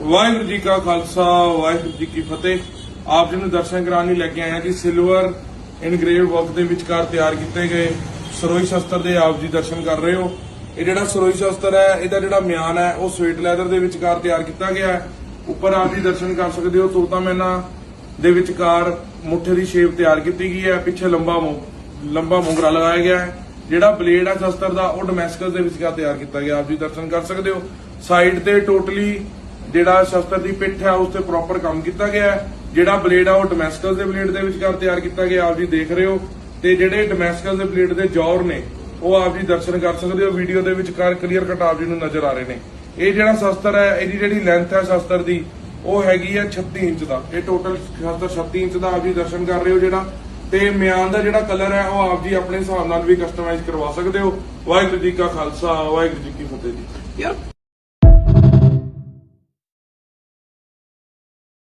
ਵਾਹਿਗੁਰੂ ਜੀ ਕਾ ਖਾਲਸਾ, ਵਾਹਿਗੁਰੂ ਜੀ ਕੀ ਫਤਿਹ। ਆਪ ਜੀ ਨੂੰ ਦਰਸ਼ਨ ਕਰਾਉਣ ਲਈ ਲੈ ਕੇ ਆਏ ਜੀ, ਸਿਲਵਰ ਇਨਗ੍ਰੇਵ ਵਰਕ ਦੇ ਵਿਚਕਾਰ ਤਿਆਰ ਕੀਤੇ ਗਏ। ਸਰੋਈ ਸ਼ਸਤਰ ਦੇ ਆਪ ਜੀ ਦਰਸ਼ਨ ਕਰ ਰਹੇ ਹੋ। ਇਹ ਜਿਹੜਾ ਸਰੋਈ ਸ਼ਸਤਰ ਹੈ, ਇਹਦਾ ਜਿਹੜਾ ਮਿਆਨ ਹੈ, ਉਹ ਸਵੇਟ ਲੈਦਰ ਦੇ ਵਿਚਕਾਰ ਤਿਆਰ ਕੀਤਾ ਗਿਆ ਹੈ। ਉੱਪਰ ਆਪ ਜੀ ਦਰਸ਼ਨ ਕਰ ਸਕਦੇ ਹੋ ਤੋਤਾ ਮੈਨਾ ਦੇ ਵਿਚਕਾਰ ਮੁੱਠੇ ਦੀ ਸ਼ੇਪ ਤਿਆਰ ਕੀਤੀ ਗਈ ਹੈ, ਪਿੱਛੇ ਲੰਬਾ ਲੰਬਾ ਮੋਗਰਾ ਲਗਾਇਆ ਗਿਆ ਹੈ। ਜਿਹੜਾ ਬਲੇਡ ਹੈ ਸ਼ਸਤਰ ਦਾ, ਉਹ ਡੋਮੈਸਕਸ ਦੇ ਵਿਚਕਾਰ ਤਿਆਰ ਕੀਤਾ ਗਿਆ। ਆਪ ਜੀ ਦਰਸ਼ਨ ਕਰ ਸਕਦੇ ਹੋ। ਸਾਈਡ ਤੇ ਟੋਟਲੀ ਜਿਹੜਾ ਸ਼ਸਤਰ ਦੀ ਪਿੱਠ ਹੈ, ਉਸ ਤੇ ਪ੍ਰੋਪਰ ਕੰਮ ਕੀਤਾ ਗਿਆ ਹੈ। ਜਿਹੜਾ ਬਲੇਡ ਆ, ਉਹ ਡੋਮੈਸਕਸ ਦੇ ਬਲੇਡ ਦੇ ਵਿਚਕਾਰ ਤਿਆਰ ਕੀਤਾ ਗਿਆ, ਆਪ ਜੀ ਦੇਖ ਰਹੇ ਹੋ। ਤੇ ਜਿਹੜੇ ਡੋਮੈਸਕਸ ਦੇ ਬਲੇਡ ਦੇ ਜੌਰ ਨੇ, ਉਹ ਆਪ ਜੀ ਦਰਸ਼ਨ ਕਰ ਸਕਦੇ ਹੋ। ਵੀਡੀਓ ਦੇ ਵਿਚਕਾਰ ਕਲੀਅਰ ਕਟ ਆਪ ਜੀ ਨੂੰ ਨਜ਼ਰ ਆ ਰਹੇ ਨੇ। ਇਹ ਜਿਹੜਾ ਸ਼ਸਤਰ ਹੈ, ਇਹਦੀ ਜਿਹੜੀ ਲੈਂਥ ਹੈ ਸ਼ਸਤਰ ਦੀ, ਉਹ ਹੈਗੀ ਹੈ 36 ਇੰਚ ਦਾ। ਇਹ ਟੋਟਲ ਸ਼ਸਤਰ 36 ਇੰਚ ਦਾ ਆਪ ਜੀ ਦਰਸ਼ਨ ਕਰ ਰਹੇ ਹੋ ਜਿਹੜਾ। ਤੇ ਮਿਆਨ ਦਾ ਜਿਹੜਾ ਕਲਰ ਹੈ, ਉਹ ਆਪ ਜੀ ਆਪਣੇ ਹਿਸਾਬ ਨਾਲ ਵੀ ਕਸਟਮਾਈਜ਼ ਕਰਵਾ ਸਕਦੇ ਹੋ। ਵਾਹਿਗੁਰੂ ਜੀ ਕਾ ਖਾਲਸਾ, ਵਾਹਿਗੁਰੂ ਜੀ ਕੀ ਫਤਿਹ ਜੀ। ਯਾਰ